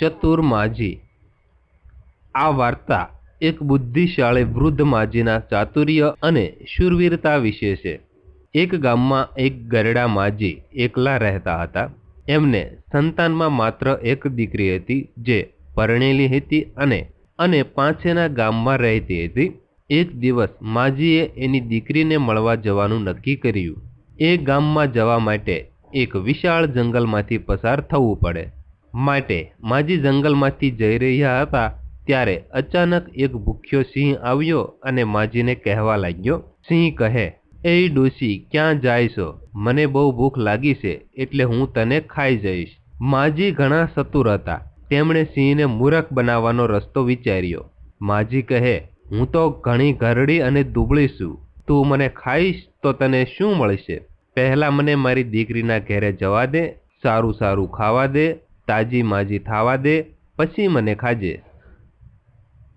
ચતુર માજી. આ વાર્તા એક બુદ્ધિશાળી વૃદ્ધ માજીના ચાતુર્ય અને શૂરવીરતા વિશે છે. એક ગામમાં એક ગરડા માજી એકલા રહેતા હતા. એમને સંતાનમાં માત્ર એક દીકરી હતી, જે પરણેલી હતી અને અને પાંચેના ગામમાં રહેતી હતી. એક દિવસ માજીએ એની દીકરીને મળવા જવાનું નક્કી કર્યું. એ ગામમાં જવા માટે એક વિશાળ જંગલમાંથી પસાર થવું પડે. માટે માજી જંગલમાંથી જઈ રહ્યા હતા ત્યારે અચાનક એક ભૂખ્યો સિંહ આવ્યો અને માજીને કહેવા લાગ્યો, સિંહ કહે, એ ડોશી, ક્યાં જાય છો? મને બહુ ભૂખ લાગી છે, એટલે હું તને ખાઈ જઈશ. માજી ઘણા સતુર હતા. તેમણે સિંહને મૂરખ બનાવવાનો રસ્તો વિચાર્યો. માજી કહે, હું તો ઘણી ઘરડી અને દુબળી છું. તું મને ખાઈશ તો તને શું મળશે? પહેલાં મને મારી દીકરીના ઘેરે જવા દે, સારું સારું ખાવા દે તાજી માજી થાવા દે, પછી મને ખાજે.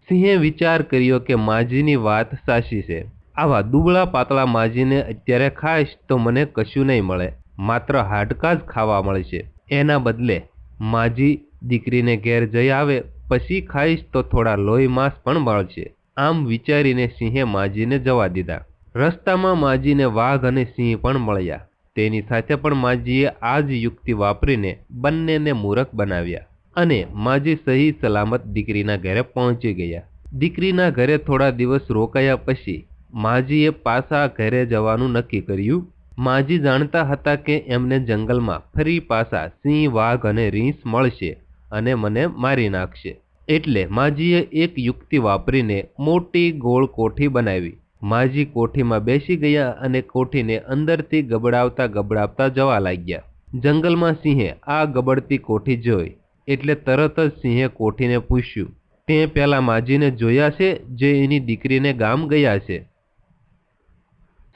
સિંહે વિચાર કર્યો કે માજીની વાત સાચી છે. આવા દુબળા પાતળા માજીને અત્યારે ખાઈશ તો મને કશું નહીં મળે. માત્ર હાડકાં જ ખાવા મળશે એના બદલે માજી દીકરીને ઘેર જઈ આવે, પછી ખાઈશ તો થોડા લોહી માંસ પણ મળશે. આમ વિચારીને સિંહે માજીને જવા દીધા. રસ્તામાં માજીને વાઘ અને સિંહ પણ મળ્યા. તેની સાથે પણ માજીએ આ જ યુક્તિ વાપરીને બંનેને મૂરખ બનાવ્યા અને માજી સહી સલામત દીકરીના ઘરે પહોંચી ગયા. દીકરીના ઘરે થોડા દિવસ રોકાયા પછી માજીએ પાછા ઘરે જવાનું નક્કી કર્યું. માજી જાણતા હતા કે એમને જંગલમાં ફરી પાછા સિંહ, વાઘ અને રીંછ મળશે અને મને મારી નાખશે. એટલે માજીએ એક યુક્તિ વાપરીને મોટી ગોળ કોઠી બનાવી. માજી કોઠીમાં બેસી ગયા અને કોઠીને અંદરથી ગબડાવતા ગબડાવતા જવા લાગ્યા. જંગલમાં સિંહે આ ગબડતી કોઠી જોઈ એટલે તરત જ સિંહે કોઠીને પૂછ્યું, તે પેલા માજીને જોયા છે જે એની દીકરીને ગામ ગયા છે?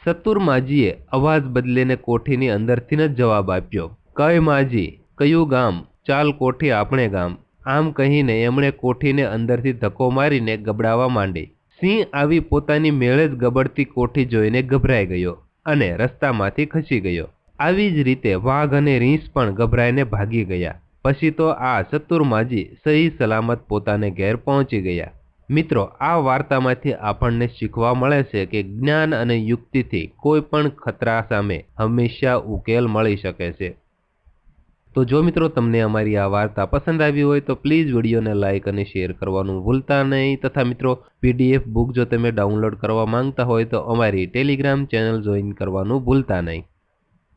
સત્તુર માજીએ અવાજ બદલીને કોઠીની અંદરથી જ જવાબ આપ્યો, કઈ માજી? કયું ગામ? ચાલ કોઠી, આપણે ગામ. આમ કહીને એમણે કોઠીને અંદરથી ધક્કો મારીને ગબડાવા માંડી. સિંહ આવી પોતાની મેળે જ ગબડતી કોઠી જોઈને ગભરાઈ ગયો અને રસ્તામાંથી ખસી ગયો. આવી જ રીતે વાઘ અને રીંછ પણ ગભરાઈને ભાગી ગયા. પછી તો આ ચતુર્માજી સહી સલામત પોતાને ઘેર પહોંચી ગયા. મિત્રો, આ વાર્તામાંથી આપણને શીખવા મળે છે કે જ્ઞાન અને યુક્તિથી કોઈ પણ ખતરા સામે હંમેશા ઉકેલ મળી શકે છે. તો જો મિત્રો તમને અમારી આ વાર્તા પસંદ આવી હોય તો પ્લીઝ વિડીયોને લાઇક અને શેર કરવાનું ભૂલતા નહીં. તથા મિત્રો પીડીએફ બુક જો તમે ડાઉનલોડ કરવા માંગતા હોય તો અમારી ટેલિગ્રામ ચેનલ જોઈન કરવાનું ભૂલતા નહીં.